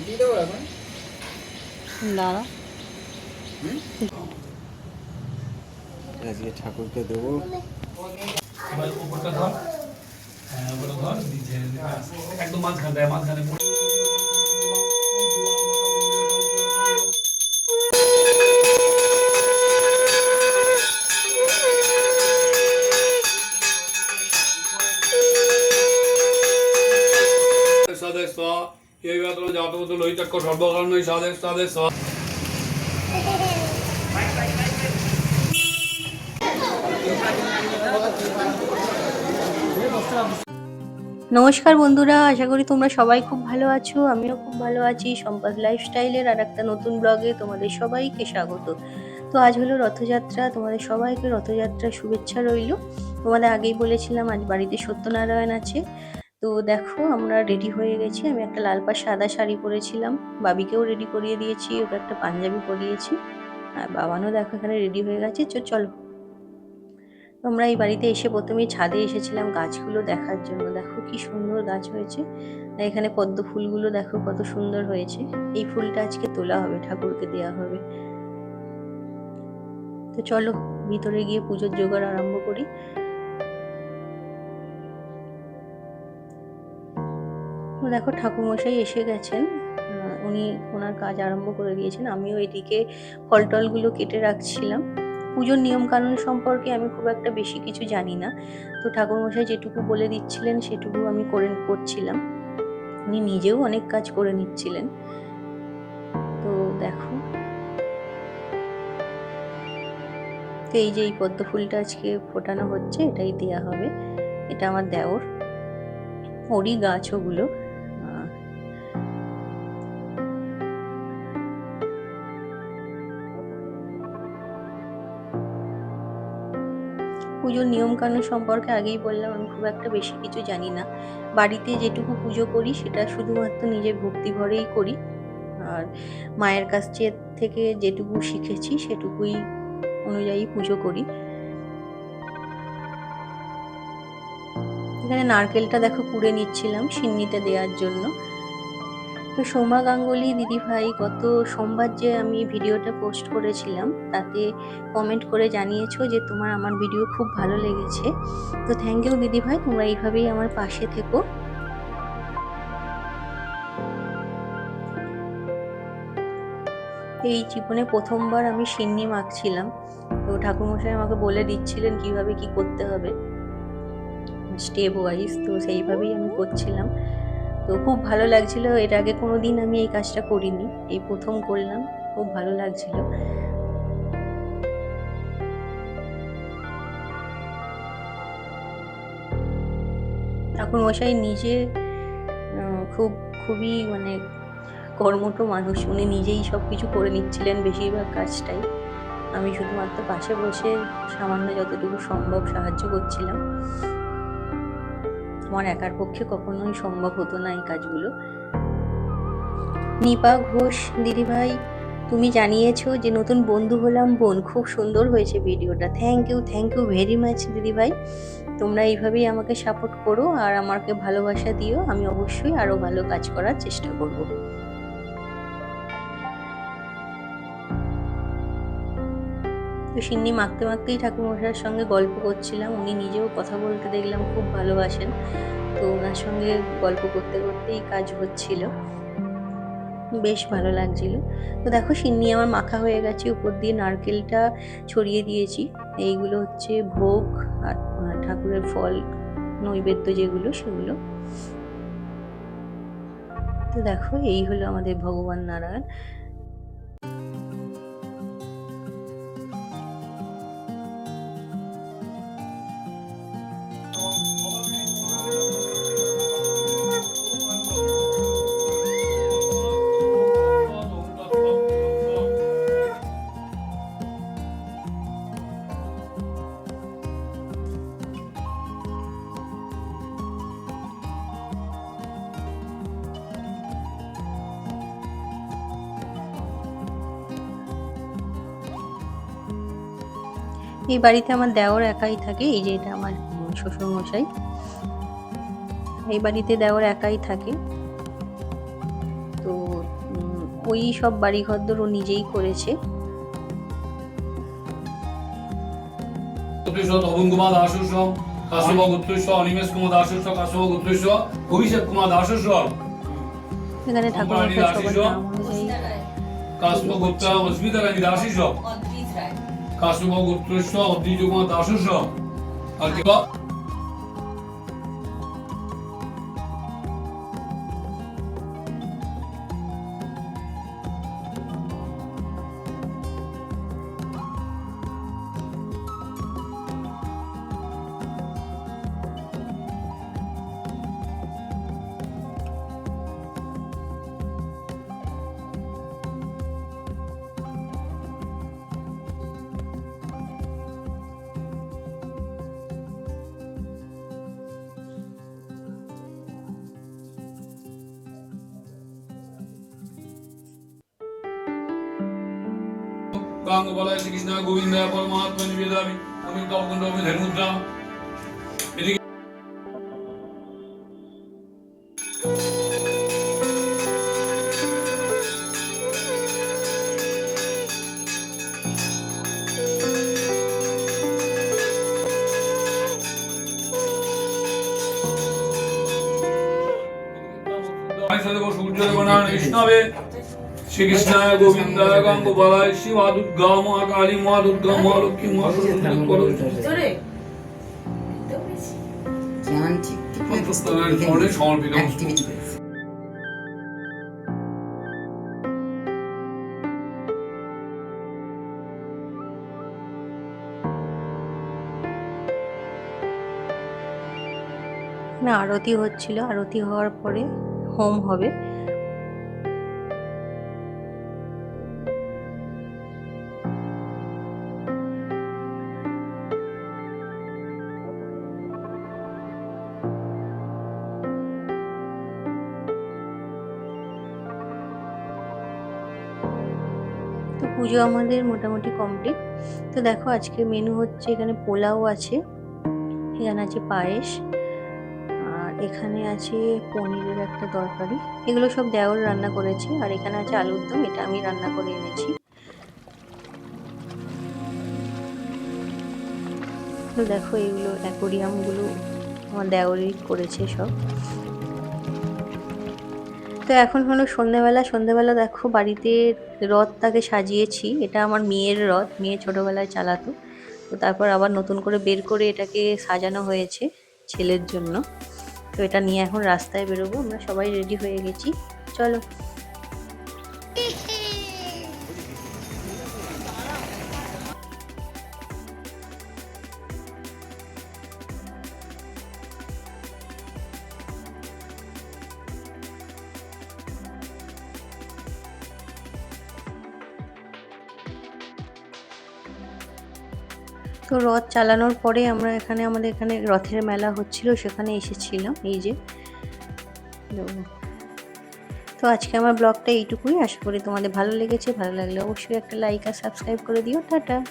ফুটিয়ে দেবো এখন। দাঁড়া। আজকে ঠাকুরকে দেবো। ধর। হ্যাঁ একদম মাঝখানে মাঝখানে জাতবত লহিতাক্ষ সর্বকারণই সাদেশ সাদেশ নমস্কার বন্ধুরা, আশা করি তোমরা সবাই খুব ভালো আছো, আমিও খুব ভালো আছি। সম্পদ লাইফস্টাইলের আর একটা নতুন ব্লগে তোমাদের সবাইকে স্বাগত। তো আজ হলো রথযাত্রা, তোমাদের সবাইকে রথযাত্রার শুভেচ্ছা রইল। তোমাদের আগেই বলেছিলাম, আজ বাড়িতে সত্যনারায়ণ আছে। তো দেখো, আমরা রেডি হয়ে গেছি। আমি একটা লাল পাড় সাদা শাড়ি পরেছিলাম। বাবিকেও রেডি করিয়ে দিয়েছি, ওকে একটা পাঞ্জাবি পরিয়েছি। আর বাবানও দেখো এখানে রেডি হয়ে গেছে। চো, চলো। আমরা এই বাড়িতে এসে প্রথমেই ছাদে এসেছিলাম গাছগুলো দেখার জন্য। দেখো কি সুন্দর গাছ হয়েছে। এখানে পদ্ম ফুলগুলো দেখো কত সুন্দর হয়েছে। এই ফুলটা আজকে তোলা হবে, ঠাকুরকে দেওয়া হবে। তো চলো, ভিতরে গিয়ে পুজোর জোগাড় আরম্ভ করি। দেখো ঠাকুরমশাই এসে গেছেন। উনি ওনার কাজ আরম্ভ করে দিয়েছেন। আমিও এদিকে ফল টলগুলো কেটে রাখছিলাম। পুজোর নিয়ম কানুন সম্পর্কে আমি খুব একটা বেশি কিছু জানি না। তো ঠাকুরমশাই যেটুকু বলে দিচ্ছিলেন, সেটুকু আমি করে করছিলাম। উনি নিজেও অনেক কাজ করে নিচ্ছিলেন। তো দেখো। তো এই যে এই পদ্ম ফুলটা আজকে ফোটানো হচ্ছে, এটাই দেয়া হবে। এটা আমার দেওর। ওরই গাছ ওগুলো। পুজোর নিয়ম কানুন সম্পর্কে আগেই বললাম, আমি খুব একটা বেশি কিছু জানি না। বাড়িতে যেটুকু পুজো করি, সেটা শুধুমাত্র নিজের ভক্তি ভরেই করি। আর মায়ের কাছ থেকে যেটুকু শিখেছি, সেটুকুই অনুযায়ী পুজো করি। এখানে নারকেলটা দেখো কুড়ে নিচ্ছিলাম সিন্নিতে দেওয়ার জন্য। তো সোমা গাঙ্গুলি দিদিভাই, গত সোমবার যে আমি ভিডিওটা পোস্ট করেছিলাম, তাতে কমেন্ট করে জানিয়েছো যে তোমার আমার ভিডিও খুব ভালো লেগেছে। তো থ্যাংক ইউ দিদিভাই, তোমরা এইভাবেই আমার পাশে থেকো। এই জীবনে প্রথমবার আমি সিন্নি মাখছিলাম। তো ঠাকুরমশাই আমাকে বলে দিচ্ছিলেন কীভাবে কি করতে হবে। স্টেপ ওয়াইজ তো সেইভাবেই আমি করছিলাম। তো খুব ভালো লাগছিল। এর আগে কোনো দিন আমি এই কাজটা করিনি। এই প্রথম করলাম। খুব ভালো লাগছিল। ঠাকুর মশাই নিজে খুব, খুবই মানে কর্মঠ মানুষ। উনি নিজেই সব কিছু করে নিচ্ছিলেন বেশিরভাগ কাজটাই। আমি শুধুমাত্র পাশে বসে সামান্য যতটুকু সম্ভব সাহায্য করছিলাম। আমার একার পক্ষে কখনোই সম্ভব হতো না এই কাজগুলো। নিপা ঘোষ, দিদিভাই, তুমি জানিয়েছো যে নতুন বন্ধু হলাম, বোন খুব সুন্দর হয়েছে ভিডিওটা। Thank you thank you very much দিদিভাই। তোমরা এইভাবেই আমাকে সাপোর্ট করো আর আমাকে ভালোবাসা দিও। আমি অবশ্যই আরও ভালো কাজ করার চেষ্টা করব। তো সিন্নি মাখতে মাখতেই ঠাকুরমশাইয়ের সঙ্গে গল্প করছিলাম। উনি নিজেও কথা বলতে দেখলাম, খুব ভালোবাসেন। তো ওনার সঙ্গে গল্প করতে করতেই কাজ হচ্ছিল। বেশ ভালো লাগছিল। তো দেখো, সিন্নি আমার মাখা হয়ে গেছে, উপর দিয়ে নারকেলটা ছড়িয়ে দিয়েছি। এইগুলো হচ্ছে ভোগ আর ঠাকুরের ফল, নৈবেদ্য যেগুলো, সেগুলো। তো দেখো, এই হলো আমাদের ভগবান নারায়ণ। এই বাড়িতে আমার দেওর একাই থাকে এই যে এটা আমার শ্বশুর মশাই এই বাড়িতে দেওর একাই থাকে। তো ওই সব বাড়িঘরদর ও নিজেই করেছে। কুমার দাসস্ব কাশ্যপ গোত্রেশ অনিমেষ কুমার দাসস্ব কাশ্যপ গোত্রেশ অভিষেক কুমার দাসস্ব এখানে ঠাকুর মশাই সবার আশিস নাম অনুযায়ী কাশ্যপ গোত্র অস্মিতা রানী দাসস্ব কাশ্যপ গোত্রেশ অদ্বিজ কুমার দাসস্ব আর কি? বলায় শ্রীকৃষ্ণ গোবিন্দ পরমাত্মা নিবেদামি আমি তপকুণ্ড আমি ধর্মুদ্রা এদিকে কৃষ্ণবে। শ্রীকৃষ্ণায় গোবিন্দায় গঙ্গোপালায় শিবা দুর্গা মা কালী মা দুর্গা মা লক্ষ্মী মা সরস্বতী না আরতি হচ্ছিল। আরতি হওয়ার পরে হোম হবে। তো পুজো আমাদের মোটামুটি কমপ্লিট তো দেখো আজকে মেনু হচ্ছে এখানে পোলাও আছে, এখানে আছে পায়েস, আর এখানে আছে পনিরের একটা তরকারি। এগুলো সব দেওর রান্না করেছে, আর এখানে আছে আলুর দম, এটা আমি রান্না করে এনেছি। তো দেখো এগুলো, অ্যাকোরিয়ামগুলো আমার দেওরই করেছে সব। তো এখন হলো সন্ধ্যেবেলা। সন্ধেবেলা দেখো বাড়িতে রথটাকে সাজিয়েছি। এটা আমার মেয়ের রথ, মেয়ে ছোটোবেলায় চালাতো। তো তারপর আবার নতুন করে বের করে এটাকে সাজানো হয়েছে ছেলের জন্য। তো এটা নিয়ে এখন রাস্তায় বেরোবো। আমরা সবাই রেডি হয়ে গেছি। চলো। তো রথ চালানোর পরে আমরা এখানে, আমাদের এখানে রথের মেলা হচ্ছিল, সেখানে এসেছিলাম, এই যে। তো- আজকে আমার ব্লগটা এইটুকুই, আশা করি তোমাদের ভালো লেগেছে, ভালো লাগলে অবশ্যই একটা লাইক আর সাবস্ক্রাইব করে দিও, টাটা।